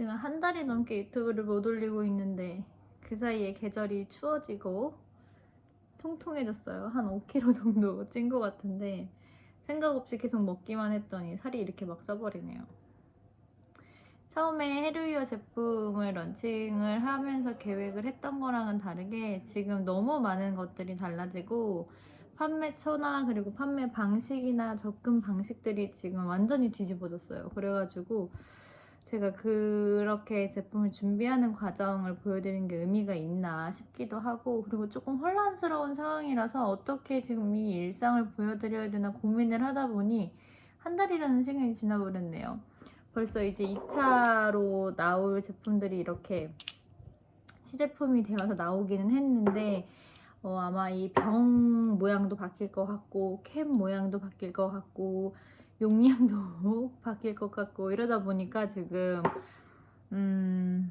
지금 한 달이 넘게 유튜브를 못 올리고 있는데 그 사이에 계절이 추워지고 통통해졌어요. 한 5kg 정도 찐 것 같은데 생각 없이 계속 먹기만 했더니 살이 이렇게 막 쪄버리네요. 처음에 헤르위어 제품을 런칭을 하면서 계획을 했던 거랑은 다르게 지금 너무 많은 것들이 달라지고 판매 처나 그리고 판매 방식이나 접근 방식들이 지금 완전히 뒤집어졌어요. 그래가지고 제가 그렇게 제품을 준비하는 과정을 보여드린 게 의미가 있나 싶기도 하고 그리고 조금 혼란스러운 상황이라서 어떻게 지금 이 일상을 보여드려야 되나 고민을 하다 보니 한 달이라는 시간이 지나버렸네요. 벌써 이제 2차로 나올 제품들이 이렇게 시제품이 되어서 나오기는 했는데 어, 아마 이 병 모양도 바뀔 것 같고 캡 모양도 바뀔 것 같고 용량도 바뀔 것 같고 이러다 보니까 지금 음,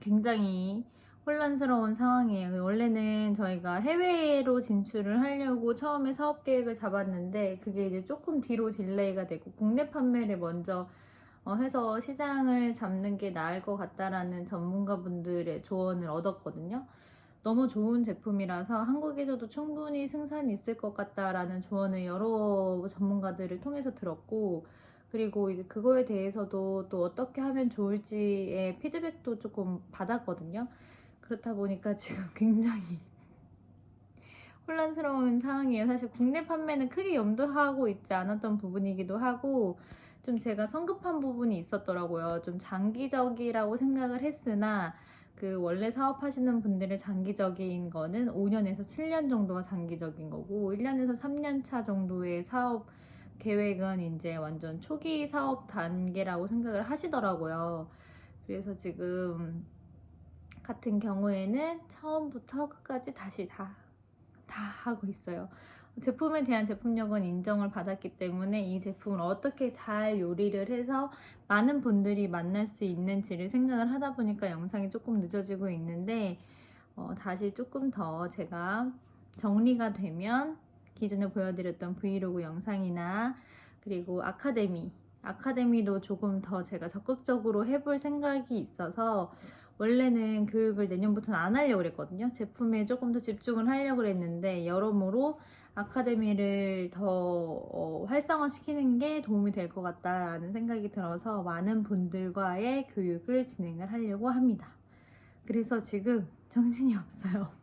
굉장히 혼란스러운 상황이에요. 원래는 저희가 해외로 진출을 하려고 처음에 사업 계획을 잡았는데 그게 이제 조금 뒤로 딜레이가 되고 국내 판매를 먼저 어, 해서 시장을 잡는 게 나을 것 같다라는 전문가분들의 조언을 얻었거든요. 너무 좋은 제품이라서 한국에서도 충분히 승산이 있을 것 같다라는 조언을 여러 전문가 들을 통해서 들었고 그리고 이제 그거에 대해서도 또 어떻게 하면 좋을지의 피드백도 조금 받았거든요. 그렇다 보니까 지금 굉장히 혼란스러운 상황이에요. 사실 국내 판매는 크게 염두하고 있지 않았던 부분이기도 하고 좀 제가 성급한 부분이 있었더라고요. 좀 장기적이라고 생각을 했으나 그 원래 사업하시는 분들의 장기적인 거는 5년에서 7년 정도가 장기적인 거고 1년에서 3년 차 정도의 사업 계획은 이제 완전 초기 사업 단계라고 생각을 하시더라고요. 그래서 지금 같은 경우에는 처음부터 끝까지 다시 다, 다 하고 있어요. 제품에 대한 제품력은 인정을 받았기 때문에 이 제품을 어떻게 잘 요리를 해서 많은 분들이 만날 수 있는지를 생각을 하다 보니까 영상이 조금 늦어지고 있는데 어, 다시 조금 더 제가 정리가 되면 기존에 보여드렸던 브이로그 영상이나 그리고 아카데미 아카데미도 조금 더 제가 적극적으로 해볼 생각이 있어서 원래는 교육을 내년부터는 안 하려고 그랬거든요. 제품에 조금 더 집중을 하려고 그랬는데 여러모로 아카데미를 더 어, 활성화시키는 게 도움이 될 것 같다라는 생각이 들어서 많은 분들과의 교육을 진행을 하려고 합니다. 그래서 지금 정신이 없어요.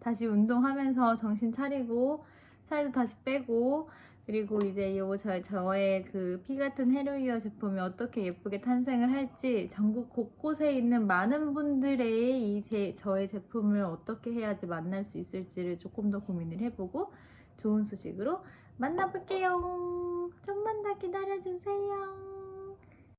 다시 운동하면서 정신 차리고 살도 다시 빼고 그리고 이제 요 저, 저의 그 피 같은 헤로이어 제품이 어떻게 예쁘게 탄생을 할지 전국 곳곳에 있는 많은 분들의 이 제, 저의 제품을 어떻게 해야지 만날 수 있을지를 조금 더 고민을 해보고 좋은 소식으로 만나볼게요. 좀만 더 기다려주세요.